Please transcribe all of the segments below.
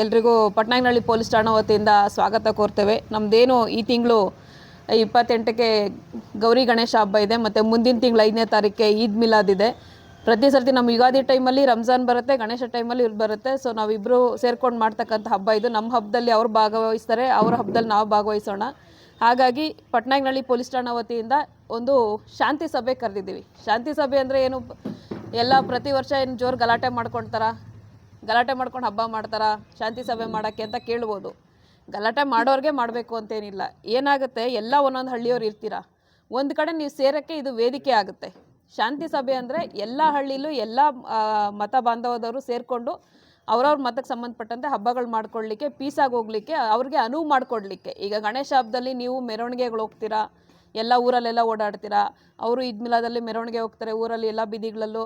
ಎಲ್ರಿಗೂ ಪಟ್ನಾಯಕನಹಳ್ಳಿ ಪೊಲೀಸ್ ಠಾಣಾ ವತಿಯಿಂದ ಸ್ವಾಗತ ಕೋರ್ತೇವೆ. ನಮ್ಮದೇನು ಈ ತಿಂಗಳು ಇಪ್ಪತ್ತೆಂಟಕ್ಕೆ ಗೌರಿ ಗಣೇಶ ಹಬ್ಬ ಇದೆ, ಮತ್ತು ಮುಂದಿನ ತಿಂಗಳು ಐದನೇ ತಾರೀಕಿಗೆ ಈದ್ ಮಿಲಾದ್ ಇದೆ. ಪ್ರತಿ ಸರ್ತಿ ನಮ್ಮ ಯುಗಾದಿ ಟೈಮಲ್ಲಿ ರಂಜಾನ್ ಬರುತ್ತೆ, ಗಣೇಶ ಟೈಮಲ್ಲಿ ಇವ್ರು ಬರುತ್ತೆ. ಸೊ ನಾವಿಬ್ಬರು ಸೇರ್ಕೊಂಡು ಮಾಡ್ತಕ್ಕಂಥ ಹಬ್ಬ ಇದು. ನಮ್ಮ ಹಬ್ಬದಲ್ಲಿ ಅವ್ರು ಭಾಗವಹಿಸ್ತಾರೆ, ಅವ್ರ ಹಬ್ಬದಲ್ಲಿ ನಾವು ಭಾಗವಹಿಸೋಣ. ಹಾಗಾಗಿ ಪಟ್ನಾಯಕನಹಳ್ಳಿ ಪೊಲೀಸ್ ಠಾಣಾ ವತಿಯಿಂದ ಒಂದು ಶಾಂತಿ ಸಭೆ ಕರೆದಿದ್ದೀವಿ. ಶಾಂತಿ ಸಭೆ ಅಂದರೆ ಏನು? ಎಲ್ಲ ಪ್ರತಿ ವರ್ಷ ಏನು ಜೋರು ಗಲಾಟೆ ಮಾಡ್ಕೊಳ್ತಾರ ಗಲಾಟೆ ಮಾಡ್ಕೊಂಡು ಹಬ್ಬ ಮಾಡ್ತಾರ, ಶಾಂತಿ ಸಭೆ ಮಾಡೋಕ್ಕೆ ಅಂತ ಕೇಳ್ಬೋದು. ಗಲಾಟೆ ಮಾಡೋರಿಗೆ ಮಾಡಬೇಕು ಅಂತೇನಿಲ್ಲ. ಏನಾಗುತ್ತೆ? ಎಲ್ಲ ಒಂದೊಂದು ಹಳ್ಳಿಯವ್ರು ಇರ್ತೀರ? ಒಂದು ಕಡೆ ನೀವು ಸೇರೋಕ್ಕೆ ಇದು ವೇದಿಕೆ ಆಗುತ್ತೆ. ಶಾಂತಿ ಸಭೆ ಅಂದರೆ ಎಲ್ಲ ಹಳ್ಳಿಲೂ ಎಲ್ಲ ಮತ ಬಾಂಧವದವರು ಸೇರಿಕೊಂಡು ಅವ್ರವ್ರ ಮತಕ್ಕೆ ಸಂಬಂಧಪಟ್ಟಂತೆ ಹಬ್ಬಗಳು ಮಾಡ್ಕೊಳ್ಳಿಕ್ಕೆ ಪೀಸಾಗಿ ಹೋಗ್ಲಿಕ್ಕೆ, ಅವ್ರಿಗೆ ಅನುವು ಮಾಡಿಕೊಡ್ಲಿಕ್ಕೆ. ಈಗ ಗಣೇಶ ಹಬ್ಬದಲ್ಲಿ ನೀವು ಮೆರವಣಿಗೆಗಳು ಹೋಗ್ತೀರಾ? ಎಲ್ಲ ಊರಲ್ಲೆಲ್ಲ ಓಡಾಡ್ತೀರಾ? ಅವರು ಈದ್ ಮಿಲಾದಲ್ಲಿ ಮೆರವಣಿಗೆ ಹೋಗ್ತಾರೆ, ಊರಲ್ಲಿ ಎಲ್ಲ ಬೀದಿಗಳಲ್ಲೂ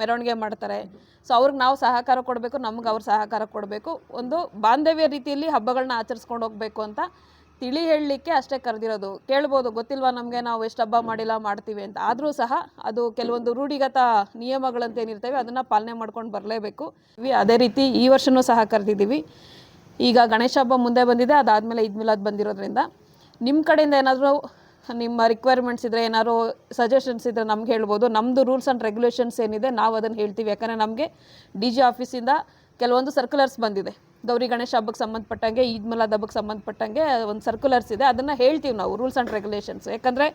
ಮೆರವಣಿಗೆ ಮಾಡ್ತಾರೆ. ಸೊ ಅವ್ರಿಗೆ ನಾವು ಸಹಕಾರ ಕೊಡಬೇಕು, ನಮ್ಗೆ ಅವ್ರ ಸಹಕಾರ ಕೊಡಬೇಕು. ಒಂದು ಬಾಂಧವ್ಯ ರೀತಿಯಲ್ಲಿ ಹಬ್ಬಗಳನ್ನ ಆಚರಿಸ್ಕೊಂಡು ಹೋಗಬೇಕು ಅಂತ ತಿಳಿ ಹೇಳಲಿಕ್ಕೆ ಅಷ್ಟೇ ಕರೆದಿರೋದು. ಕೇಳ್ಬೋದು, ಗೊತ್ತಿಲ್ವಾ ನಮಗೆ ನಾವು ಎಷ್ಟು ಹಬ್ಬ ಮಾಡಿಲ್ಲ, ಮಾಡ್ತೀವಿ ಅಂತ. ಆದರೂ ಸಹ ಅದು ಕೆಲವೊಂದು ರೂಢಿಗತ ನಿಯಮಗಳಂತೇನಿರ್ತವೆ ಅದನ್ನು ಪಾಲನೆ ಮಾಡ್ಕೊಂಡು ಬರಲೇಬೇಕು. ಅದೇ ರೀತಿ ಈ ವರ್ಷವೂ ಸಹ ಕರೆದಿದ್ದೀವಿ. ಈಗ ಗಣೇಶ ಹಬ್ಬ ಮುಂದೆ ಬಂದಿದೆ, ಅದಾದಮೇಲೆ ಈದ್ ಮಿಲಾದ್ ಬಂದಿರೋದ್ರಿಂದ. ನಿಮ್ಮ ಕಡೆಯಿಂದ ಏನಾದರೂ ನಿಮ್ಮ ರಿಕ್ವೈರ್ಮೆಂಟ್ಸ್ ಇದ್ದರೆ ಏನಾದ್ರು ಸಜೆಷನ್ಸ್ ಇದ್ದರೆ ನಮ್ಗೆ ಹೇಳ್ಬೋದು. ನಮ್ಮದು ರೂಲ್ಸ್ ಆ್ಯಂಡ್ ರೆಗ್ಯುಲೇಷನ್ಸ್ ಏನಿದೆ, ನಾವು ಅದನ್ನು ಹೇಳ್ತೀವಿ. ಯಾಕಂದರೆ ನಮಗೆ ಡಿ ಜಿ ಆಫೀಸಿಂದ ಕೆಲವೊಂದು ಸರ್ಕ್ಯುಲರ್ಸ್ ಬಂದಿದೆ. ಗೌರಿ ಗಣೇಶ ಹಬ್ಬಕ್ಕೆ ಸಂಬಂಧಪಟ್ಟಂಗೆ, ಈದ್ ಮಲಾದ್ ಹಬ್ಬಕ್ಕೆ ಸಂಬಂಧಪಟ್ಟಂಗೆ ಒಂದು ಸರ್ಕ್ಯುಲರ್ಸ್ ಇದೆ. ಅದನ್ನು ಹೇಳ್ತೀವಿ ನಾವು ರೂಲ್ಸ್ ಆ್ಯಂಡ್ ರೆಗ್ಯುಲೇಷನ್ಸ್ ಯಾಕಂದರೆ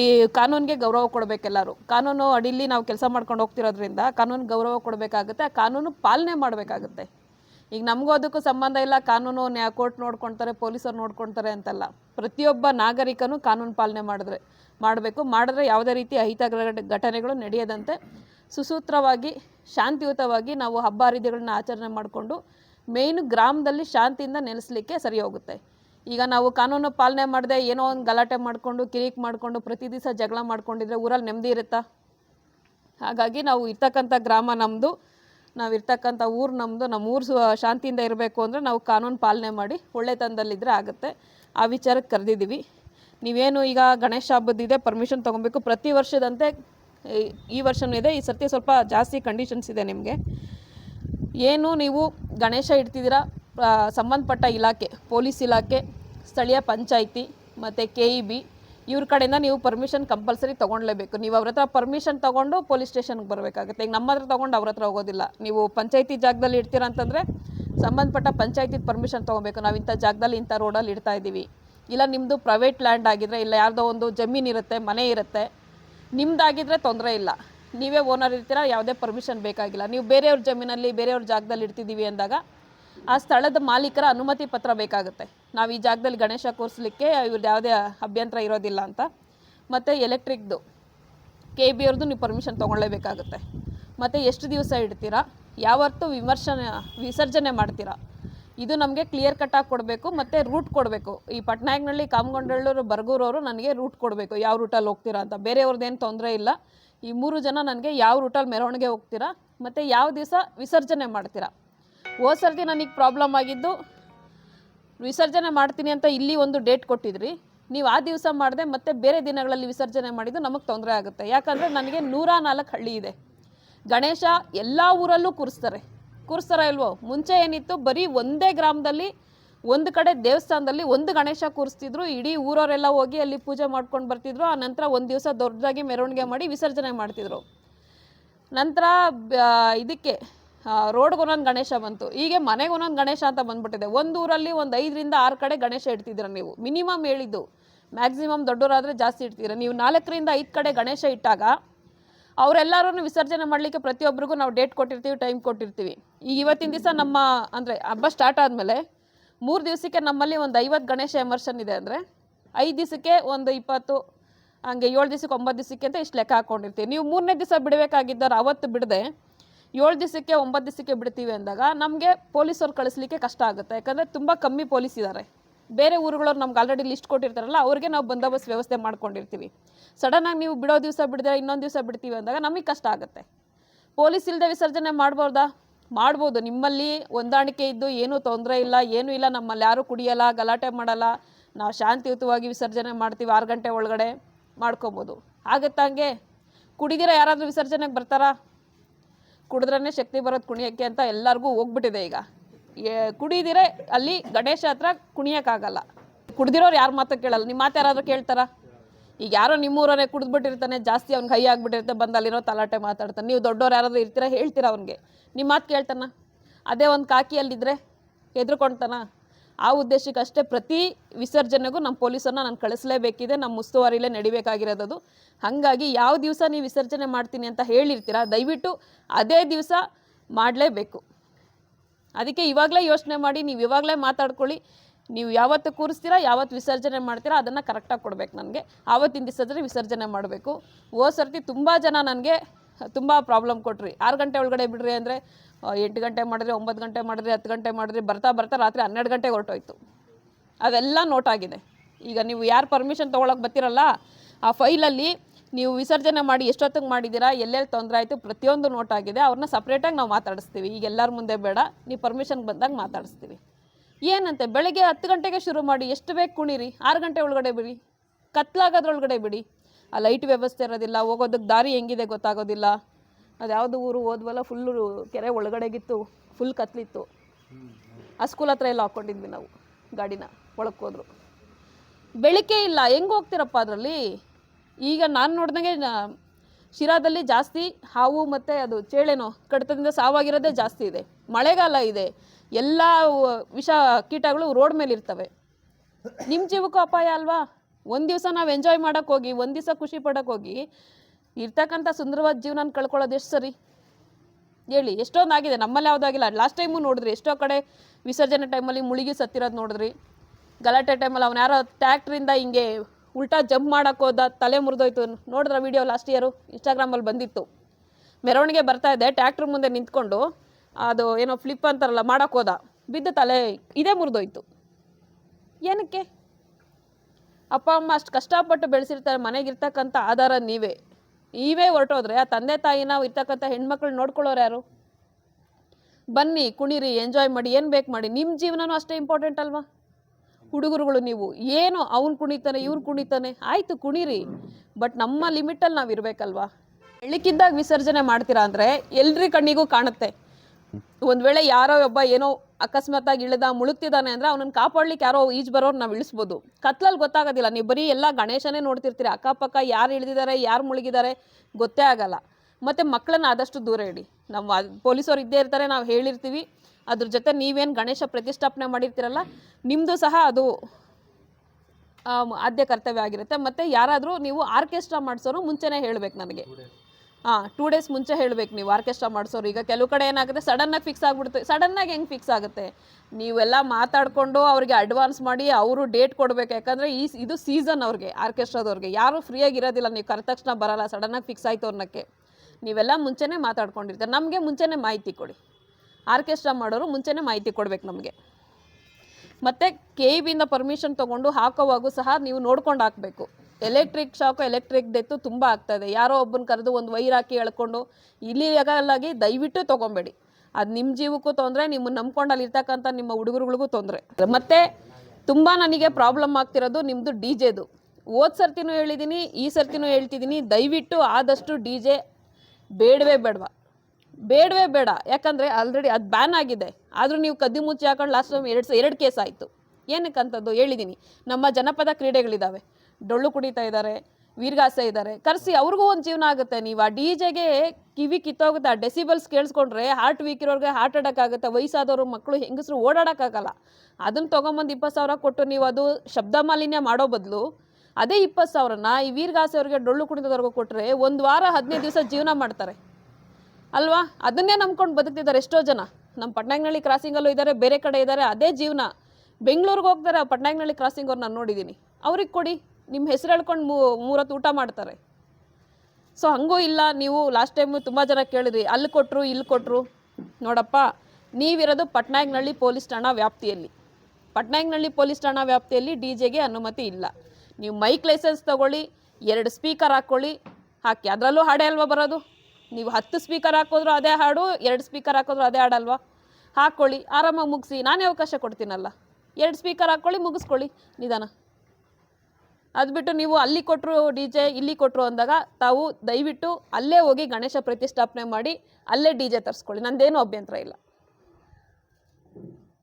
ಈ ಕಾನೂನಿಗೆ ಗೌರವ ಕೊಡಬೇಕೆಲ್ಲರೂ ಕಾನೂನು ಅಡಿಲಿ ನಾವು ಕೆಲಸ ಮಾಡ್ಕೊಂಡು ಹೋಗ್ತಿರೋದ್ರಿಂದ ಕಾನೂನು ಗೌರವ ಕೊಡಬೇಕಾಗುತ್ತೆ, ಆ ಕಾನೂನು ಪಾಲನೆ ಮಾಡಬೇಕಾಗುತ್ತೆ. ಈಗ ನಮಗೂ ಅದಕ್ಕೂ ಸಂಬಂಧ ಇಲ್ಲ ಕಾನೂನು ನ್ಯಾಯ ಕೋರ್ಟ್ ನೋಡ್ಕೊಳ್ತಾರೆ ಪೊಲೀಸರು ನೋಡ್ಕೊಳ್ತಾರೆ ಅಂತಲ್ಲ. ಪ್ರತಿಯೊಬ್ಬ ನಾಗರಿಕನು ಕಾನೂನು ಪಾಲನೆ ಮಾಡಿದ್ರೆ, ಮಾಡಬೇಕು. ಮಾಡಿದ್ರೆ ಯಾವುದೇ ರೀತಿ ಅಹಿತ ಘಟ- ಘಟನೆಗಳು ನಡೆಯದಂತೆ ಸುಸೂತ್ರವಾಗಿ, ಶಾಂತಿಯುತವಾಗಿ ನಾವು ಹಬ್ಬ ಹರಿದಿಗಳನ್ನ ಆಚರಣೆ ಮಾಡಿಕೊಂಡು ಮೇಯ್ನು ಗ್ರಾಮದಲ್ಲಿ ಶಾಂತಿಯಿಂದ ನೆಲೆಸಲಿಕ್ಕೆ ಸರಿ ಹೋಗುತ್ತೆ. ಈಗ ನಾವು ಕಾನೂನು ಪಾಲನೆ ಮಾಡದೆ ಏನೋ ಒಂದು ಗಲಾಟೆ ಮಾಡಿಕೊಂಡು, ಕಿರಿಕ್ ಮಾಡಿಕೊಂಡು, ಪ್ರತಿ ದಿವಸ ಜಗಳ ಮಾಡ್ಕೊಂಡಿದ್ರೆ ಊರಲ್ಲಿ ನೆಮ್ಮದಿ ಇರುತ್ತಾ? ಹಾಗಾಗಿ ನಾವು ಇರ್ತಕ್ಕಂಥ ಗ್ರಾಮ ನಮ್ಮದು ನಾವು ಇರ್ತಕ್ಕಂಥ ಊರು ನಮ್ಮದು ನಮ್ಮ ಊರು ಶಾಂತಿಯಿಂದ ಇರಬೇಕು ಅಂದರೆ ನಾವು ಕಾನೂನು ಪಾಲನೆ ಮಾಡಿ ಒಳ್ಳೆತನದಲ್ಲಿದ್ದರೆ ಆಗುತ್ತೆ. ಆ ವಿಚಾರಕ್ಕೆ ಕರೆದಿದ್ದೀವಿ ನೀವೇನು ಈಗ ಗಣೇಶ ಹಬ್ಬದಿದೆ ಪರ್ಮಿಷನ್ ತೊಗೊಬೇಕು. ಪ್ರತಿ ವರ್ಷದಂತೆ ಈ- ವರ್ಷನೂ ಇದೆ. ಈ ಸರ್ತಿ ಸ್ವಲ್ಪ ಜಾಸ್ತಿ ಕಂಡೀಷನ್ಸ್ ಇದೆ ನಿಮಗೆ. ಏನು ನೀವು ಗಣೇಶ ಇಡ್ತಿದ್ದೀರಾ? ಸಂಬಂಧಪಟ್ಟ ಇಲಾಖೆ, ಪೊಲೀಸ್ ಇಲಾಖೆ, ಸ್ಥಳೀಯ ಪಂಚಾಯಿತಿ, ಮತ್ತು ಕೆ ಇ ಬಿ ಇವ್ರ ಕಡೆಯಿಂದ ನೀವು ಪರ್ಮಿಷನ್ ಕಂಪಲ್ಸರಿ ತೊಗೊಳ್ಲೇಬೇಕು ನೀವು ಅವ್ರ ಹತ್ರ ಪರ್ಮಿಷನ್ ತೊಗೊಂಡು ಪೊಲೀಸ್ ಸ್ಟೇಷನ್ಗೆ ಬರಬೇಕಾಗುತ್ತೆ. ಈಗ ನಮ್ಮ ಹತ್ರ ತೊಗೊಂಡು ಅವ್ರ ಹತ್ರ ಹೋಗೋದಿಲ್ಲ. ನೀವು ಪಂಚಾಯಿತಿ ಜಾಗದಲ್ಲಿ ಇಡ್ತೀರ ಅಂತಂದರೆ ಸಂಬಂಧಪಟ್ಟ ಪಂಚಾಯತಿ ಪರ್ಮಿಷನ್ ತೊಗೊಬೇಕು. ನಾವು ಇಂಥ ಜಾಗದಲ್ಲಿ ಇಂಥ ರೋಡಲ್ಲಿ ಇಡ್ತಾ ಇದ್ದೀವಿ. ಇಲ್ಲ ನಿಮ್ಮದು ಪ್ರೈವೇಟ್ ಲ್ಯಾಂಡ್ ಆಗಿದ್ರೆ, ಇಲ್ಲ ಯಾರ್ದೋ ಒಂದು ಜಮೀನು ಇರುತ್ತೆ, ಮನೆ ಇರುತ್ತೆ, ನಿಮ್ದಾಗಿದ್ರೆ ತೊಂದರೆ ಇಲ್ಲ. ನೀವೇ ಓನರ್ ಇರ್ತೀರ, ಯಾವುದೇ ಪರ್ಮಿಷನ್ ಬೇಕಾಗಿಲ್ಲ. ನೀವು ಬೇರೆಯವ್ರ ಜಮೀನಲ್ಲಿ, ಬೇರೆಯವ್ರ ಜಾಗದಲ್ಲಿ ಇಡ್ತಿದ್ದೀವಿ ಅಂದಾಗ ಆ ಸ್ಥಳದ ಮಾಲೀಕರ ಅನುಮತಿ ಪತ್ರ ಬೇಕಾಗುತ್ತೆ. ನಾವು ಈ ಜಾಗದಲ್ಲಿ ಗಣೇಶ ಕೂರಿಸ್ಲಿಕ್ಕೆ ಇವ್ರದ್ದು ಯಾವುದೇ ಅಭ್ಯಂತರ ಇರೋದಿಲ್ಲ ಅಂತ. ಮತ್ತು ಎಲೆಕ್ಟ್ರಿಕ್ದು, ಕೆ ಬಿ ಅವ್ರದ್ದು ನೀವು ಪರ್ಮಿಷನ್ ತೊಗೊಳ್ಳೇಬೇಕಾಗುತ್ತೆ. ಮತ್ತು ಎಷ್ಟು ದಿವಸ ಇಡ್ತೀರಾ? ಯಾವತ್ತು ವಿಮರ್ಶನೆ, ವಿಸರ್ಜನೆ ಮಾಡ್ತೀರಾ? ಇದು ನಮಗೆ ಕ್ಲಿಯರ್ ಕಟ್ಟಾಗಿ ಕೊಡಬೇಕು, ಮತ್ತು ರೂಟ್ ಕೊಡಬೇಕು. ಈ ಪಟ್ನಾಯಕನಳ್ಳಿ ಕಾಮಗೊಂಡಳ್ಳೂರು ಬರ್ಗೂರವರು ನನಗೆ ರೂಟ್ ಕೊಡಬೇಕು. ಯಾವ ರೂಟಲ್ಲಿ ಹೋಗ್ತೀರಾ ಅಂತ. ಬೇರೆಯವ್ರದ್ದೇನು ತೊಂದರೆ ಇಲ್ಲ. ಈ ಮೂರು ಜನ ನನಗೆ ಯಾವ ರೂಟಲ್ಲಿ ಮೆರವಣಿಗೆ ಹೋಗ್ತೀರಾ? ಮತ್ತು ಯಾವ ದಿವಸ ವಿಸರ್ಜನೆ ಮಾಡ್ತೀರಾ? ಹೋದ ಸರ್ತಿ ನನಗೆ ಪ್ರಾಬ್ಲಮ್ ಆಗಿದ್ದು, ವಿಸರ್ಜನೆ ಮಾಡ್ತೀನಿ ಅಂತ ಇಲ್ಲಿ ಒಂದು ಡೇಟ್ ಕೊಟ್ಟಿದ್ರಿ. ನೀವು ಆ ದಿವಸ ಮಾಡಿದೆ ಮತ್ತೆ ಬೇರೆ ದಿನಗಳಲ್ಲಿ ವಿಸರ್ಜನೆ ಮಾಡಿದ್ದು ನಮಗೆ ತೊಂದರೆ ಆಗುತ್ತೆ. ಯಾಕಂದರೆ ನನಗೆ ನೂರ ನಾಲ್ಕು ಹಳ್ಳಿ ಇದೆ. ಗಣೇಶ ಎಲ್ಲ ಊರಲ್ಲೂ ಕೂರಿಸ್ತಾರೆ. ಕೂರಿಸ್ತಾರ ಇಲ್ವೋ? ಮುಂಚೆ ಏನಿತ್ತು, ಬರೀ ಒಂದೇ ಗ್ರಾಮದಲ್ಲಿ, ಒಂದು ಕಡೆ ದೇವಸ್ಥಾನದಲ್ಲಿ ಒಂದು ಗಣೇಶ ಕೂರಿಸ್ತಿದ್ರು. ಇಡೀ ಊರವರೆಲ್ಲ ಹೋಗಿ ಅಲ್ಲಿ ಪೂಜೆ ಮಾಡ್ಕೊಂಡು ಬರ್ತಿದ್ರು. ಆ ನಂತರ ಒಂದು ದಿವಸ ದೊಡ್ಡದಾಗಿ ಮೆರವಣಿಗೆ ಮಾಡಿ ವಿಸರ್ಜನೆ ಮಾಡ್ತಿದ್ರು. ನಂತರ ಇದಕ್ಕೆ ರೋಡ್ಗೆ ಒಂದೊಂದು ಗಣೇಶ ಬಂತು. ಹೀಗೆ ಮನೆಗೆ ಒಂದೊಂದು ಗಣೇಶ ಅಂತ ಬಂದ್ಬಿಟ್ಟಿದೆ. ಒಂದು ಊರಲ್ಲಿ ಒಂದು ಐದರಿಂದ ಆರು ಕಡೆ ಗಣೇಶ ಇಡ್ತಿದ್ದೀರ ನೀವು? ಮಿನಿಮಮ್ ಹೇಳಿದ್ದು ಮ್ಯಾಕ್ಸಿಮಮ್ ದೊಡ್ಡವರಾದರೆ ಜಾಸ್ತಿ ಇಡ್ತೀರ? ನೀವು ನಾಲ್ಕರಿಂದ ಐದು ಕಡೆ ಗಣೇಶ ಇಟ್ಟಾಗ ಅವರೆಲ್ಲರೂ ವಿಸರ್ಜನೆ ಮಾಡಲಿಕ್ಕೆ ಪ್ರತಿಯೊಬ್ಬರಿಗೂ ನಾವು ಡೇಟ್ ಕೊಟ್ಟಿರ್ತೀವಿ ಟೈಮ್ ಕೊಟ್ಟಿರ್ತೀವಿ. ಈಗ ಇವತ್ತಿನ ದಿವಸ ನಮ್ಮ, ಅಂದರೆ ಹಬ್ಬ ಸ್ಟಾರ್ಟ್ ಆದಮೇಲೆ ಮೂರು ದಿವಸಕ್ಕೆ ನಮ್ಮಲ್ಲಿ ಒಂದು ಐವತ್ತು ಗಣೇಶ ಎಮರ್ಷನ್ ಇದೆ ಅಂದರೆ ಐದು ದಿವಸಕ್ಕೆ ಒಂದು ಇಪ್ಪತ್ತು, ಹಂಗೆ ಏಳು ದಿವಸಕ್ಕೆ ಒಂಬತ್ತು ದಿವಸಕ್ಕೆ ಅಂತ ಇಷ್ಟು ಲೆಕ್ಕ ಹಾಕ್ಕೊಂಡಿರ್ತೀವಿ ನೀವು ಮೂರನೇ ದಿವಸ ಬಿಡಬೇಕಾಗಿದ್ದವ್ರು ಅವತ್ತು ಬಿಡದೆ. ಏಳು ದಿವಸಕ್ಕೆ ಒಂಬತ್ತು ದಿವಸಕ್ಕೆ ಬಿಡ್ತೀವಿ ಅಂದಾಗ ನಮಗೆ ಪೊಲೀಸವ್ರು ಕಳಿಸ್ಲಿಕ್ಕೆ ಕಷ್ಟ ಆಗುತ್ತೆ. ಯಾಕಂದರೆ ತುಂಬ ಕಮ್ಮಿ ಪೊಲೀಸ್ ಇದ್ದಾರೆ ಬೇರೆ ಊರುಗಳವ್ರು ನಮ್ಗೆ ಆಲ್ರೆಡಿ ಲಿಸ್ಟ್ ಕೊಟ್ಟಿರ್ತಾರಲ್ಲ, ಅವ್ರಿಗೆ ನಾವು ಬಂದೋಬಸ್ತ್ ವ್ಯವಸ್ಥೆ ಮಾಡ್ಕೊಂಡಿರ್ತೀವಿ. ಸಡನ್ನಾಗಿ ನೀವು ಬಿಡೋ ದಿವಸ ಬಿಡಿದ್ರೆ ಇನ್ನೊಂದು ದಿವಸ ಬಿಡ್ತೀವಿ ಅಂದಾಗ ನಮಗೆ ಕಷ್ಟ ಆಗುತ್ತೆ. ಪೊಲೀಸ್ ಇಲ್ಲದೆ ವಿಸರ್ಜನೆ ಮಾಡ್ಬೋದಾ? ಮಾಡ್ಬೋದು. ನಿಮ್ಮಲ್ಲಿ ಹೊಂದಾಣಿಕೆ ಇದ್ದು ಏನೂ ತೊಂದರೆ ಇಲ್ಲ, ಏನೂ ಇಲ್ಲ, ನಮ್ಮಲ್ಲಿ ಯಾರೂ ಕುಡಿಯಲ್ಲ, ಗಲಾಟೆ ಮಾಡಲ್ಲ. ನಾವು ಶಾಂತಿಯುತವಾಗಿ ವಿಸರ್ಜನೆ ಮಾಡ್ತೀವಿ ಆರು ಗಂಟೆ ಒಳಗಡೆ, ಮಾಡ್ಕೊಬೋದು. ಆಗುತ್ತಾ ಹಂಗೆ. ಕುಡಿದಿರ ಯಾರಾದರೂ ವಿಸರ್ಜನೆಗೆ ಬರ್ತಾರಾ? ಕುಡಿದ್ರೇ ಶಕ್ತಿ ಬರೋದು ಕುಣಿಯೋಕ್ಕೆ ಅಂತ ಎಲ್ಲರಿಗೂ ಹೋಗ್ಬಿಟ್ಟಿದೆ ಈಗ. ಕುಡಿದಿರೆ ಅಲ್ಲಿ ಗಣೇಶ ಹತ್ರ ಕುಣಿಯೋಕ್ಕಾಗಲ್ಲ. ಕುಡ್ದಿರೋರು ಯಾರು ಮಾತು ಕೇಳಲ್ಲ. ನಿಮ್ಮ ಮಾತು ಯಾರಾದರೂ ಕೇಳ್ತಾರಾ? ಈಗ ಯಾರೋ ನಿಮ್ಮೂರನ್ನೇ ಕುಡಿದ್ಬಿಟ್ಟಿರ್ತಾನೆ, ಜಾಸ್ತಿ ಅವ್ನಿಗೆ ಆಗಿಬಿಟ್ಟಿರುತ್ತೆ, ಬಂದು ಅಲ್ಲಿರೋ ತಲಾಟೆ ಮಾತಾಡ್ತಾನೆ. ನೀವು ದೊಡ್ಡವ್ರು ಯಾರಾದರೂ ಇರ್ತೀರಾ ಹೇಳ್ತೀರಾ ಅವ್ನಿಗೆ. ನಿಮ್ಮ ಮಾತು ಕೇಳ್ತಾನ? ಅದೇ ಒಂದು ಕಾಕಿಯಲ್ಲಿದ್ದರೆ ಹೆದ್ರುಕೊಳ್ತಾನ ಆ ಉದ್ದೇಶಕ್ಕಷ್ಟೇ ಪ್ರತಿ ವಿಸರ್ಜನೆಗೂ ನಮ್ಮ ಪೊಲೀಸರನ್ನ ನಾನು ಕಳಿಸಲೇಬೇಕಿದೆ. ನಮ್ಮ ಉಸ್ತುವಾರಿಲೇ ನಡಿಬೇಕಾಗಿರೋದು ಹಾಗಾಗಿ ಯಾವ ದಿವಸ ನೀವು ವಿಸರ್ಜನೆ ಮಾಡ್ತೀನಿ ಅಂತ ಹೇಳಿರ್ತೀರಾ, ದಯವಿಟ್ಟು ಅದೇ ದಿವಸ ಮಾಡಲೇಬೇಕು. ಅದಕ್ಕೆ ಇವಾಗಲೇ ಯೋಚನೆ ಮಾಡಿ, ನೀವು ಇವಾಗಲೇ ಮಾತಾಡ್ಕೊಳ್ಳಿ. ನೀವು ಯಾವತ್ತು ಕೂರಿಸ್ತೀರಾ, ಯಾವತ್ತು ವಿಸರ್ಜನೆ ಮಾಡ್ತೀರಾ, ಅದನ್ನು ಕರೆಕ್ಟಾಗಿ ಕೊಡಬೇಕು ನನಗೆ. ಆವತ್ತಿನ ದಿವಸದಲ್ಲಿ ವಿಸರ್ಜನೆ ಮಾಡಬೇಕು. ಹೋದ ಸರ್ತಿ ತುಂಬ ಜನ ನನಗೆ ತುಂಬ ಪ್ರಾಬ್ಲಮ್ ಕೊಟ್ರಿ. ಆರು ಗಂಟೆ ಒಳಗಡೆ ಬಿಡ್ರಿ ಅಂದರೆ ಎಂಟು ಗಂಟೆ ಮಾಡಿದ್ರಿ, ಒಂಬತ್ತು ಗಂಟೆ ಮಾಡಿದ್ರಿ, ಹತ್ತು ಗಂಟೆ ಮಾಡಿದ್ರಿ, ಬರ್ತಾ ಬರ್ತಾ ರಾತ್ರಿ ಹನ್ನೆರಡು ಗಂಟೆಗೆ ಹೊರಟೋಯ್ತು. ಅದೆಲ್ಲ ನೋಟ್ ಆಗಿದೆ. ಈಗ ನೀವು ಯಾರು ಪರ್ಮಿಷನ್ ತೊಗೊಳಕ್ಕೆ ಬರ್ತಿರಲ್ಲ, ಆ ಫೈಲಲ್ಲಿ ನೀವು ವಿಸರ್ಜನೆ ಮಾಡಿ ಎಷ್ಟೊತ್ತಿಗೆ ಮಾಡಿದ್ದೀರಾ, ಎಲ್ಲೆಲ್ಲಿ ತೊಂದರೆ ಆಯಿತು, ಪ್ರತಿಯೊಂದು ನೋಟ್ ಆಗಿದೆ. ಅವ್ರನ್ನ ಸಪ್ರೇಟಾಗಿ ನಾವು ಮಾತಾಡಿಸ್ತೀವಿ. ಈಗ ಎಲ್ಲರ ಮುಂದೆ ಬೇಡ, ನೀವು ಪರ್ಮಿಷನ್ ಬಂದಾಗ ಮಾತಾಡಿಸ್ತೀವಿ. ಏನಂತೆ, ಬೆಳಗ್ಗೆ ಹತ್ತು ಗಂಟೆಗೆ ಶುರು ಮಾಡಿ, ಎಷ್ಟು ಬೇಕು ಕುಣಿರಿ? ಆರು ಗಂಟೆ ಒಳಗಡೆ ಬಿಡಿ. ಕತ್ಲಾಗೋದ್ರೊಳಗಡೆ ಬಿಡಿ. ಆ ಲೈಟ್ ವ್ಯವಸ್ಥೆ ಇರೋದಿಲ್ಲ, ಹೋಗೋದಕ್ಕೆ ದಾರಿ ಹೆಂಗಿದೆ ಗೊತ್ತಾಗೋದಿಲ್ಲ. ಅದು ಯಾವುದು ಊರು ಹೋದ್ವಲ್ಲ ಫುಲ್ಲು ಕೆರೆ ಒಳಗಡೆಗಿತ್ತು ಫುಲ್ ಕತ್ಲಿತ್ತು. ಆ ಸ್ಕೂಲ್ ಹತ್ರ ಎಲ್ಲ ಹಾಕ್ಕೊಂಡಿದ್ವಿ ನಾವು, ಗಾಡಿನ ಒಳಕ್ಕೆ ಹೋದ್ರು. ಬೆಳಿಗ್ಗೆ ಇಲ್ಲ, ಹೆಂಗೆ ಹೋಗ್ತೀರಪ್ಪ ಅದರಲ್ಲಿ? ಈಗ ನಾನು ನೋಡ್ದಂಗೆ ಶಿರಾದಲ್ಲಿ ಜಾಸ್ತಿ ಹಾವು ಮತ್ತು ಅದು ಚೇಳೆನೋ ಕಡಿತದಿಂದ ಸಾವಾಗಿರೋದೇ ಜಾಸ್ತಿ ಇದೆ. ಮಳೆಗಾಲ ಇದೆ, ಎಲ್ಲ ವಿಷ ಕೀಟಗಳು ರೋಡ್ ಮೇಲೆ ಇರ್ತವೆ ನಿಮ್ಮ ಜೀವಕ್ಕೂ ಅಪಾಯ ಅಲ್ವಾ? ಒಂದು ದಿವಸ ನಾವು ಎಂಜಾಯ್ ಮಾಡೋಕ್ಕೆ ಹೋಗಿ, ಒಂದು ದಿವಸ ಖುಷಿ ಪಡೋಕ್ಕೆ ಹೋಗಿ, ಇರ್ತಕ್ಕಂಥ ಸುಂದರವಾದ ಜೀವನ ಕಳ್ಕೊಳ್ಳೋದು ಎಷ್ಟು ಸರಿ? ಹೇಳಿ, ಎಷ್ಟೊಂದು ಆಗಿದೆ, ನಮ್ಮಲ್ಲಿ ಯಾವುದಾಗಿಲ್ಲ ಲಾಸ್ಟ್ ಟೈಮು ನೋಡಿದ್ರಿ, ಎಷ್ಟೋ ಕಡೆ ವಿಸರ್ಜನೆ ಟೈಮಲ್ಲಿ ಮುಳುಗಿ ಸತ್ತಿರೋದು ನೋಡಿದ್ರಿ. ಗಲಾಟೆ ಟೈಮಲ್ಲಿ ಅವ್ನು ಯಾರೋ ಟ್ಯಾಕ್ಟ್ರಿಂದ ಹಿಂಗೆ ಉಲ್ಟಾ ಜಂಪ್ ಮಾಡೋಕ್ಕೆ ಹೋದ, ತಲೆ ಮುರಿದೋಯ್ತು. ನೋಡಿದ್ರ ವಿಡಿಯೋ ಲಾಸ್ಟ್ ಇಯರು ಇನ್ಸ್ಟಾಗ್ರಾಮಲ್ಲಿ ಬಂದಿತ್ತು. ಮೆರವಣಿಗೆ ಬರ್ತಾ ಇದೆ ಟ್ಯಾಕ್ಟ್ರ್ ಮುಂದೆ ನಿಂತ್ಕೊಂಡು ಅದು ಏನೋ ಫ್ಲಿಪ್ ಅಂತಾರಲ್ಲ ಮಾಡೋಕ್ಕೋದ ಹೋದ. ಬಿದ್ದು ತಲೆ, ಇದೇ ಮುರಿದೋಯ್ತು. ಏನಕ್ಕೆ? ಅಪ್ಪ, ಅಮ್ಮ ಅಷ್ಟು ಕಷ್ಟಪಟ್ಟು ಬೆಳೆಸಿರ್ತಾರೆ ಮನೆಗಿರ್ತಕ್ಕಂಥ ಆಧಾರ ನೀವೇ. ನೀವೇ ಹೊರಟೋದ್ರೆ ಆ ತಂದೆ ತಾಯಿನ ಇರ್ತಕ್ಕಂಥ ಹೆಣ್ಮಕ್ಳು ನೋಡ್ಕೊಳ್ಳೋರು ಯಾರು? ಬನ್ನಿ, ಕುಣಿರಿ, ಎಂಜಾಯ್ ಮಾಡಿ, ಏನು ಬೇಕು ಮಾಡಿ. ನಿಮ್ಮ ಜೀವನನೂ ಅಷ್ಟೇ ಇಂಪಾರ್ಟೆಂಟ್ ಅಲ್ವಾ? ಹುಡುಗರುಗಳು ನೀವು, ಏನು ಅವ್ನು ಕುಣಿತಾನೆ, ಇವ್ನು ಕುಣಿತಾನೆ, ಆಯಿತು ಕುಣಿರಿ. ಬಟ್ ನಮ್ಮ ಲಿಮಿಟಲ್ಲಿ ನಾವು ಇರಬೇಕಲ್ವಾ? ಬೆಳಕಿದ್ದಾಗ ವಿಸರ್ಜನೆ ಮಾಡ್ತೀರಾ ಅಂದರೆ ಎಲ್ರಿ ಕಣ್ಣಿಗೂ ಕಾಣುತ್ತೆ. ಒಂದು ವೇಳೆ ಯಾರೋ ಒಬ್ಬ ಏನೋ ಅಕಸ್ಮಾತಾಗಿ ಇಳಿದ, ಮುಳುಗ್ತಿದ್ದಾನೆ ಅಂದ್ರೆ ಅವನನ್ನ ಕಾಪಾಡ್ಲಿಕ್ಕೆ ಯಾರೋ ಈಜ್ ಬರೋರು ನಾವು ಇಳಿಸ್ಬೋದು. ಕತ್ಲಲ್ಲಿ ಗೊತ್ತಾಗೋದಿಲ್ಲ. ನೀವು ಬರೀ ಎಲ್ಲ ಗಣೇಶನೇ ನೋಡ್ತಿರ್ತೀರಿ. ಅಕ್ಕಪಕ್ಕ ಯಾರು ಇಳಿದಿದ್ದಾರೆ, ಯಾರು ಮುಳುಗಿದ್ದಾರೆ ಗೊತ್ತೇ ಆಗಲ್ಲ. ಮತ್ತು ಮಕ್ಕಳನ್ನ ಆದಷ್ಟು ದೂರ ಇಡಿ. ನಮ್ಮ ಪೊಲೀಸರು ಇದ್ದೇ ಇರ್ತಾರೆ, ನಾವು ಹೇಳಿರ್ತೀವಿ. ಅದ್ರ ಜೊತೆ ನೀವೇನು ಗಣೇಶ ಪ್ರತಿಷ್ಠಾಪನೆ ಮಾಡಿರ್ತೀರಲ್ಲ ನಿಮ್ಮದು ಸಹ ಅದು ಆದ್ಯ ಕರ್ತವ್ಯ ಆಗಿರುತ್ತೆ. ಮತ್ತು ಯಾರಾದರೂ ನೀವು ಆರ್ಕೆಸ್ಟ್ರಾ ಮಾಡಿಸೋರು ಮುಂಚೆನೇ ಹೇಳಬೇಕು ನನಗೆ. ಹಾಂ ಟೂ ಡೇಸ್ ಮುಂಚೆ ಹೇಳಬೇಕು ನೀವು ಆರ್ಕೆಸ್ಟ್ರಾ ಮಾಡಿಸೋರು. ಈಗ ಕೆಲವು ಕಡೆ ಏನಾಗುತ್ತೆ ಸಡನ್ನಾಗಿ ಫಿಕ್ಸ್ ಆಗಿಬಿಡುತ್ತೆ. ಸಡನ್ನಾಗಿ ಹೆಂಗೆ ಫಿಕ್ಸ್ ಆಗುತ್ತೆ? ನೀವೆಲ್ಲ ಮಾತಾಡಿಕೊಂಡು ಅವ್ರಿಗೆ ಅಡ್ವಾನ್ಸ್ ಮಾಡಿ ಅವರು ಡೇಟ್ ಕೊಡಬೇಕು. ಯಾಕಂದರೆ ಈ ಇದು ಸೀಸನ್ ಅವ್ರಿಗೆ ಆರ್ಕೆಸ್ಟ್ರಾದವ್ರಿಗೆ ಯಾರೂ ಫ್ರೀಯಾಗಿ ಇರೋದಿಲ್ಲ. ನೀವು ಕರೆದ ತಕ್ಷಣ ಬರಲ್ಲ ಸಡನ್ನಾಗಿ ಫಿಕ್ಸ್ ಆಯಿತು ಅನ್ನೋಕ್ಕೆ. ನೀವೆಲ್ಲ ಮುಂಚೆನೇ ಮಾತಾಡ್ಕೊಂಡಿರ್ತಾರೆ. ನಮಗೆ ಮುಂಚೆನೇ ಮಾಹಿತಿ ಕೊಡಿ. ಆರ್ಕೆಸ್ಟ್ರಾ ಮಾಡೋರು ಮುಂಚೆನೇ ಮಾಹಿತಿ ಕೊಡ್ಬೇಕು ನಮಗೆ. ಮತ್ತು ಕೆ ಇ ಬಿಯಿಂದ ಪರ್ಮಿಷನ್ ತೊಗೊಂಡು ಹಾಕೋವಾಗೂ ಸಹ ನೀವು ನೋಡ್ಕೊಂಡು ಹಾಕಬೇಕು. ಎಲೆಕ್ಟ್ರಿಕ್ ಶಾಕು ಎಲೆಕ್ಟ್ರಿಕ್ ಡೆತ್ತು ತುಂಬ ಆಗ್ತಾಯಿದೆ ಯಾರೋ ಒಬ್ಬನ ಕರೆದು ಒಂದು ವೈರ್ ಹಾಕಿ ಎಳ್ಕೊಂಡು ಇಲ್ಲಿಗಾಲಾಗಿ ದಯವಿಟ್ಟು ತೊಗೊಬೇಡಿ. ಅದು ನಿಮ್ಮ ಜೀವಕ್ಕೂ ತೊಂದರೆ ನಿಮ್ಮನ್ನು ನಂಬ್ಕೊಂಡು ಅಲ್ಲಿ ಇರ್ತಕ್ಕಂಥ ನಿಮ್ಮ ಹುಡುಗರುಗಳಿಗೂ ತೊಂದರೆ. ಮತ್ತು ತುಂಬ ನನಗೆ ಪ್ರಾಬ್ಲಮ್ ಆಗ್ತಿರೋದು ನಿಮ್ಮದು ಡಿ ಜೆದು. ಹೋದ ಸರ್ತಿನೂ ಹೇಳಿದ್ದೀನಿ ಈ ಸರ್ತಿನೂ ಹೇಳ್ತಿದ್ದೀನಿ ದಯವಿಟ್ಟು ಆದಷ್ಟು ಡಿ ಜೆ ಬೇಡವೇ ಬೇಡವಾ. ಬೇಡವೇ ಬೇಡ. ಯಾಕಂದರೆ ಆಲ್ರೆಡಿ ಅದು ಬ್ಯಾನ್ ಆಗಿದೆ. ಆದರೂ ನೀವು ಕದ್ದಿ ಮುಚ್ಚಿ ಹಾಕೊಂಡು ಲಾಸ್ಟ್ ಟೈಮ್ ಎರಡು ಎರಡು ಕೇಸ್ ಆಯಿತು. ಏನಕ್ಕಂಥದ್ದು? ಹೇಳಿದ್ದೀನಿ ನಮ್ಮ ಜನಪದ ಕ್ರೀಡೆಗಳಿದ್ದಾವೆ ಡೊಳ್ಳು ಕುಡಿತಾ ಇದ್ದಾರೆ, ವೀರ್ಗಾಸೆ ಇದ್ದಾರೆ. ಕರೆಸಿ, ಅವ್ರಿಗೂ ಒಂದು ಜೀವನ ಆಗುತ್ತೆ. ನೀವು ಆ ಡಿ ಜೆಗೆ ಕಿವಿ ಕಿತ್ತೋಗುತ್ತೆ, ಆ ಡೆಸಿಬಲ್ಸ್ ಕೇಳಿಸ್ಕೊಂಡ್ರೆ ಹಾರ್ಟ್ ವೀಕ್ ಇರೋರಿಗೆ ಹಾರ್ಟ್ ಅಟ್ಯಾಕ್ ಆಗುತ್ತೆ. ವಯಸ್ಸಾದವರು ಮಕ್ಕಳು ಹೆಂಗಸರು ಓಡಾಡೋಕ್ಕಾಗಲ್ಲ. ಅದನ್ನ ತೊಗೊಂಬಂದು ಇಪ್ಪತ್ತು ಸಾವಿರ ಕೊಟ್ಟು ನೀವು ಅದು ಶಬ್ದ ಮಾಲಿನ್ಯ ಮಾಡೋ ಬದಲು, ಅದೇ ಇಪ್ಪತ್ತು ಸಾವಿರನ ಈ ವೀರ್ಗಾಸೆ ಅವ್ರಿಗೆ ಡೊಳ್ಳು ಕುಣಿತದವ್ರಿಗೂ ಕೊಟ್ಟರೆ ಒಂದು ವಾರ, ಹದಿನೈದು ದಿವಸ ಜೀವನ ಮಾಡ್ತಾರೆ. ಅಲ್ವಾ? ಅದನ್ನೇ ನಂಬ್ಕೊಂಡು ಬದುಕ್ತಿದ್ದಾರೆ ಎಷ್ಟೋ ಜನ. ನಮ್ಮ ಪಟ್ನಾಯಕನಹಳ್ಳಿ ಕ್ರಾಸಿಂಗಲ್ಲೂ ಇದ್ದಾರೆ ಬೇರೆ ಕಡೆ ಇದ್ದಾರೆ ಅದೇ ಜೀವನ. ಬೆಂಗಳೂರಿಗೆ ಹೋಗ್ತಾರೆ ಆ ಪಟ್ನಾಯಕನಹಳ್ಳಿ ಕ್ರಾಸಿಂಗ್ ಅವ್ರು ನಾನು ನೋಡಿದ್ದೀನಿ ಅವ್ರಿಗೆ ಕೊಡಿ. ನಿಮ್ಮ ಹೆಸರು ಹೇಳ್ಕೊಂಡು ಮೂರೊತ್ತು ಊಟ ಮಾಡ್ತಾರೆ. ಸೊ ಹಂಗೂ ಇಲ್ಲ, ನೀವು ಲಾಸ್ಟ್ ಟೈಮು ತುಂಬ ಜನ ಕೇಳಿದ್ರಿ ಅಲ್ಲಿ ಕೊಟ್ಟರು ಇಲ್ಲಿ ಕೊಟ್ಟರು ನೋಡಪ್ಪ, ನೀವಿರೋದು ಪಟ್ನಾಯಕನಹಳ್ಳಿ ಪೊಲೀಸ್ ಠಾಣಾ ವ್ಯಾಪ್ತಿಯಲ್ಲಿ. ಪಟ್ನಾಯಕನಹಳ್ಳಿ ಪೊಲೀಸ್ ಠಾಣಾ ವ್ಯಾಪ್ತಿಯಲ್ಲಿ ಡಿ ಜೆಗೆ ಅನುಮತಿ ಇಲ್ಲ. ನೀವು ಮೈಕ್ ಲೈಸೆನ್ಸ್ ತೊಗೊಳ್ಳಿ, ಎರಡು ಸ್ಪೀಕರ್ ಹಾಕ್ಕೊಳ್ಳಿ, ಹಾಕಿ, ಅದರಲ್ಲೂ ಹಾಡೇ ಅಲ್ವಾ ಬರೋದು? ನೀವು ಹತ್ತು ಸ್ಪೀಕರ್ ಹಾಕೋದ್ರು ಅದೇ ಹಾಡು, ಎರಡು ಸ್ಪೀಕರ್ ಹಾಕೋದ್ರು ಅದೇ ಹಾಡಲ್ವಾ? ಹಾಕ್ಕೊಳ್ಳಿ, ಆರಾಮಾಗಿ ಮುಗಿಸಿ, ನಾನೇ ಅವಕಾಶ ಕೊಡ್ತೀನಲ್ಲ. ಎರಡು ಸ್ಪೀಕರ್ ಹಾಕ್ಕೊಳ್ಳಿ, ಮುಗಿಸ್ಕೊಳ್ಳಿ, ನಿಧಾನ. ಅದು ಬಿಟ್ಟು ನೀವು ಅಲ್ಲಿ ಕೊಟ್ಟರು ಡಿ ಜೆ, ಇಲ್ಲಿ ಕೊಟ್ಟರು ಅಂದಾಗ ತಾವು ದಯವಿಟ್ಟು ಅಲ್ಲೇ ಹೋಗಿ ಗಣೇಶ ಪ್ರತಿಷ್ಠಾಪನೆ ಮಾಡಿ ಅಲ್ಲೇ ಡಿ ಜೆ ತರಿಸ್ಕೊಳ್ಳಿ. ನಂದೇನು ಅಭ್ಯಂತರ ಇಲ್ಲ.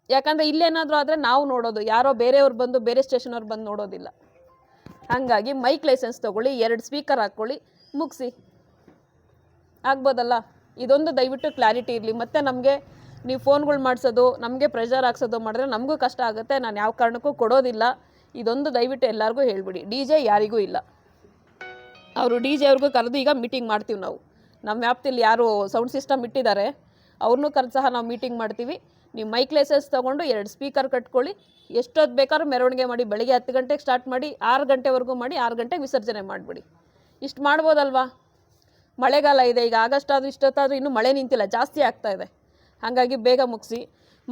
ಯಾಕಂದರೆ ಇಲ್ಲೇನಾದರೂ ಆದರೆ ನಾವು ನೋಡೋದು, ಯಾರೋ ಬೇರೆಯವ್ರು ಬಂದು ಬೇರೆ ಸ್ಟೇಷನವ್ರು ಬಂದು ನೋಡೋದಿಲ್ಲ. ಹಾಗಾಗಿ ಮೈಕ್ ಲೈಸೆನ್ಸ್ ತೊಗೊಳ್ಳಿ, ಎರಡು ಸ್ಪೀಕರ್ ಹಾಕ್ಕೊಳ್ಳಿ, ಮುಗಿಸಿ. ಆಗ್ಬೋದಲ್ಲ? ಇದೊಂದು ದಯವಿಟ್ಟು ಕ್ಲಾರಿಟಿ ಇರಲಿ. ಮತ್ತು ನಮಗೆ ನೀವು ಫೋನ್ಗಳು ಮಾಡಿಸೋದು, ನಮಗೆ ಪ್ರೆಷರ್ ಹಾಕ್ಸೋದು ಮಾಡಿದ್ರೆ ನಮಗೂ ಕಷ್ಟ ಆಗುತ್ತೆ. ನಾನು ಯಾವ ಕಾರಣಕ್ಕೂ ಕೊಡೋದಿಲ್ಲ. ಇದೊಂದು ದಯವಿಟ್ಟು ಎಲ್ಲರಿಗೂ ಹೇಳ್ಬಿಡಿ. ಡಿ ಜೆ ಯಾರಿಗೂ ಇಲ್ಲ. ಅವರು ಡಿ ಜೆ ಅವ್ರಿಗೂ ಕರೆದು ಈಗ ಮೀಟಿಂಗ್ ಮಾಡ್ತೀವಿ ನಾವು. ನಮ್ಮ ವ್ಯಾಪ್ತಿಯಲ್ಲಿ ಯಾರು ಸೌಂಡ್ ಸಿಸ್ಟಮ್ ಇಟ್ಟಿದ್ದಾರೆ ಅವ್ರನ್ನೂ ಕರೆದು ಸಹ ನಾವು ಮೀಟಿಂಗ್ ಮಾಡ್ತೀವಿ. ನೀವು ಲೈಸೆನ್ಸ್ ತೊಗೊಂಡು ಎರಡು ಸ್ಪೀಕರ್ ಕಟ್ಕೊಳ್ಳಿ. ಎಷ್ಟೊತ್ತು ಬೇಕಾದ್ರೂ ಮೆರವಣಿಗೆ ಮಾಡಿ, ಬೆಳಗ್ಗೆ ಹತ್ತು ಗಂಟೆಗೆ ಸ್ಟಾರ್ಟ್ ಮಾಡಿ, ಆರು ಗಂಟೆವರೆಗೂ ಮಾಡಿ, ಆರು ಗಂಟೆಗೆ ವಿಸರ್ಜನೆ ಮಾಡಿಬಿಡಿ. ಇಷ್ಟು ಮಾಡ್ಬೋದಲ್ವಾ? ಮಳೆಗಾಲ ಇದೆ, ಈಗ ಆಗಸ್ಟ್ ಆದರೂ ಇಷ್ಟೊತ್ತಾದರೂ ಇನ್ನೂ ಮಳೆ ನಿಂತಿಲ್ಲ, ಜಾಸ್ತಿ ಆಗ್ತಾ ಇದೆ. ಹಾಗಾಗಿ ಬೇಗ ಮುಗಿಸಿ.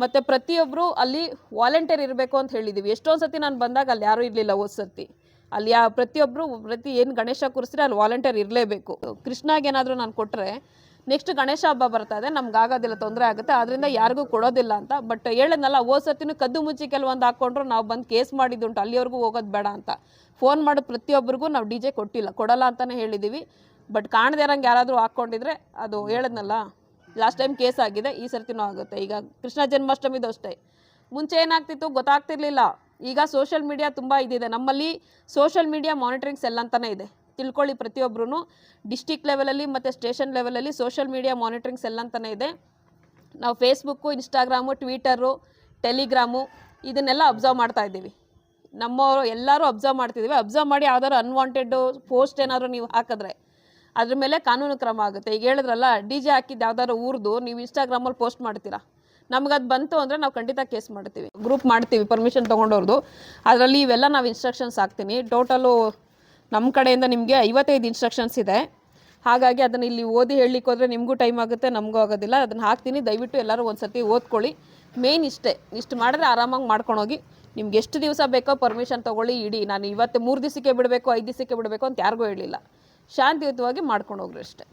ಮತ್ತು ಪ್ರತಿಯೊಬ್ಬರು ಅಲ್ಲಿ ವಾಲಂಟಿಯರ್ ಇರಬೇಕು ಅಂತ ಹೇಳಿದ್ದೀವಿ ಎಷ್ಟೊಂದು ಸತಿ ನಾನು ಬಂದಾಗ ಅಲ್ಲಿ ಯಾರೂ ಇರಲಿಲ್ಲ ಸರ್ತಿ. ಅಲ್ಲಿ ಯಾ ಪ್ರತಿಯೊಬ್ಬರು ಪ್ರತಿ ಏನು ಗಣೇಶ ಕೂರಿಸಿದ್ರೆ ಅಲ್ಲಿ ವಾಲಂಟಿಯರ್ ಇರಲೇಬೇಕು. ಕೃಷ್ಣಾಗೇನಾದರೂ ನಾನು ಕೊಟ್ಟರೆ ನೆಕ್ಸ್ಟ್ ಗಣೇಶ ಹಬ್ಬ ಬರ್ತಾ ಇದೆ, ನಮ್ಗೆ ಆಗೋದಿಲ್ಲ, ತೊಂದರೆ ಆಗುತ್ತೆ ಆದ್ದರಿಂದ ಯಾರಿಗೂ ಕೊಡೋದಿಲ್ಲ ಅಂತ. ಬಟ್ ಹೇಳದ್ನಲ್ಲ, ಹೋದ ಸರ್ತಿನೂ ಕದ್ದು ಮುಚ್ಚಿ ಕೆಲವೊಂದು ಹಾಕ್ಕೊಂಡ್ರು ನಾವು ಬಂದು ಕೇಸ್ ಮಾಡಿದ್ದುಂಟು, ಅಲ್ಲಿವರೆಗೂ ಹೋಗೋದು ಬೇಡ ಅಂತ. ಫೋನ್ ಮಾಡೋದು ಪ್ರತಿಯೊಬ್ಬರಿಗೂ ನಾವು ಡಿ ಜೆ ಕೊಟ್ಟಿಲ್ಲ, ಕೊಡಲ್ಲ ಅಂತಲೇ ಹೇಳಿದ್ದೀವಿ ಬಟ್ ಕಾಣದೇ ಇರೋಂಗೆ ಯಾರಾದರೂ ಹಾಕ್ಕೊಂಡಿದ್ರೆ ಅದು ಹೇಳದ್ನಲ್ಲ? ಲಾಸ್ಟ್ ಟೈಮ್ ಕೇಸ್ ಆಗಿದೆ, ಈ ಸರ್ತಿನೂ ಆಗುತ್ತೆ. ಈಗ ಕೃಷ್ಣ ಜನ್ಮಾಷ್ಟಮಿದು ಅಷ್ಟೇ. ಮುಂಚೆ ಏನಾಗ್ತಿತ್ತು ಗೊತ್ತಾಗ್ತಿರ್ಲಿಲ್ಲ. ಈಗ ಸೋಷಿಯಲ್ ಮೀಡಿಯಾ ತುಂಬ ಇದಿದೆ. ನಮ್ಮಲ್ಲಿ ಸೋಷಿಯಲ್ ಮೀಡಿಯಾ ಮಾನಿಟರಿಂಗ್ ಸೆಲ್ ಅಂತಲೇ ಇದೆ. ತಿಳ್ಕೊಳ್ಳಿ ಪ್ರತಿಯೊಬ್ಬರೂ ಡಿಸ್ಟಿಕ್ ಲೆವೆಲಲ್ಲಿ ಮತ್ತು ಸ್ಟೇಷನ್ ಲೆವೆಲಲ್ಲಿ ಸೋಷಿಯಲ್ ಮೀಡಿಯಾ ಮಾನಿಟರಿಂಗ್ ಸೆಲ್ ಅಂತಲೇ ಇದೆ. ನಾವು ಫೇಸ್ಬುಕ್ಕು ಇನ್ಸ್ಟಾಗ್ರಾಮು ಟ್ವಿಟರು ಟೆಲಿಗ್ರಾಮು ಇದನ್ನೆಲ್ಲ ಅಬ್ಸರ್ವ್ ಮಾಡ್ತಾ ಇದ್ದೀವಿ. ನಮ್ಮವರು ಎಲ್ಲರೂ ಅಬ್ಸರ್ವ್ ಮಾಡ್ತಿದ್ದೀವಿ. ಅಬ್ಸರ್ವ್ ಮಾಡಿ ಯಾವ್ದಾದ್ರು ಅನ್ವಾಂಟೆಡ್ ಪೋಸ್ಟ್ ಏನಾದರೂ ನೀವು ಹಾಕಿದ್ರೆ. ಅದ್ರ ಮೇಲೆ ಕಾನೂನು ಕ್ರಮ ಆಗುತ್ತೆ. ಈಗ ಹೇಳಿದ್ರಲ್ಲ, ಡಿ ಜೆ ಹಾಕಿದ್ದು ಯಾವ್ದಾದ್ರು ಊರ್ದು ನೀವು ಇನ್ಸ್ಟಾಗ್ರಾಮಲ್ಲಿ ಪೋಸ್ಟ್ ಮಾಡ್ತೀರಾ? ನಮ್ಗೆ ಅದು ಬಂತು ಅಂದರೆ ನಾವು ಖಂಡಿತ ಕೇಸ್ ಮಾಡ್ತೀವಿ. ಗ್ರೂಪ್ ಮಾಡ್ತೀವಿ ಪರ್ಮಿಷನ್ ತೊಗೊಂಡವ್ರದ್ದು ಅದರಲ್ಲಿ ಇವೆಲ್ಲ ನಾವು ಇನ್ಸ್ಟ್ರಕ್ಷನ್ಸ್ ಹಾಕ್ತೀನಿ. ಟೋಟಲು ನಮ್ಮ ಕಡೆಯಿಂದ ನಿಮಗೆ ಐವತ್ತೈದು ಇನ್ಸ್ಟ್ರಕ್ಷನ್ಸ್ ಇದೆ. ಹಾಗಾಗಿ ಅದನ್ನು ಇಲ್ಲಿ ಓದಿ ಹೇಳಲಿಕ್ಕೆ ಹೋದರೆ ನಿಮಗೂ ಟೈಮ್ ಆಗುತ್ತೆ, ನಮಗೂ ಆಗೋದಿಲ್ಲ. ಅದನ್ನು ಹಾಕ್ತೀನಿ. ದಯವಿಟ್ಟು ಎಲ್ಲರೂ ಒಂದು ಸರ್ತಿ ಓದ್ಕೊಳ್ಳಿ. ಮೇನ್ ಇಷ್ಟೇ. ಇಷ್ಟು ಮಾಡಿದ್ರೆ ಆರಾಮಾಗಿ ಮಾಡ್ಕೊಂಡೋಗಿ ನಿಮ್ಗೆ ಎಷ್ಟು ದಿವಸ ಬೇಕೋ ಪರ್ಮಿಷನ್ ತೊಗೊಳ್ಳಿ, ಇಡಿ. ನಾನು ಇವತ್ತು ಮೂರು ದಿವಸಕ್ಕೆ ಬಿಡಬೇಕು, ಐದು ದಿವಸಕ್ಕೆ ಬಿಡಬೇಕು ಅಂತ ಯಾರಿಗೂ ಹೇಳಿಲ್ಲ. ಶಾಂತಿಯುತವಾಗಿ ಮಾಡ್ಕೊಂಡು ಹೋಗ್ರಿ ಅಷ್ಟೇ.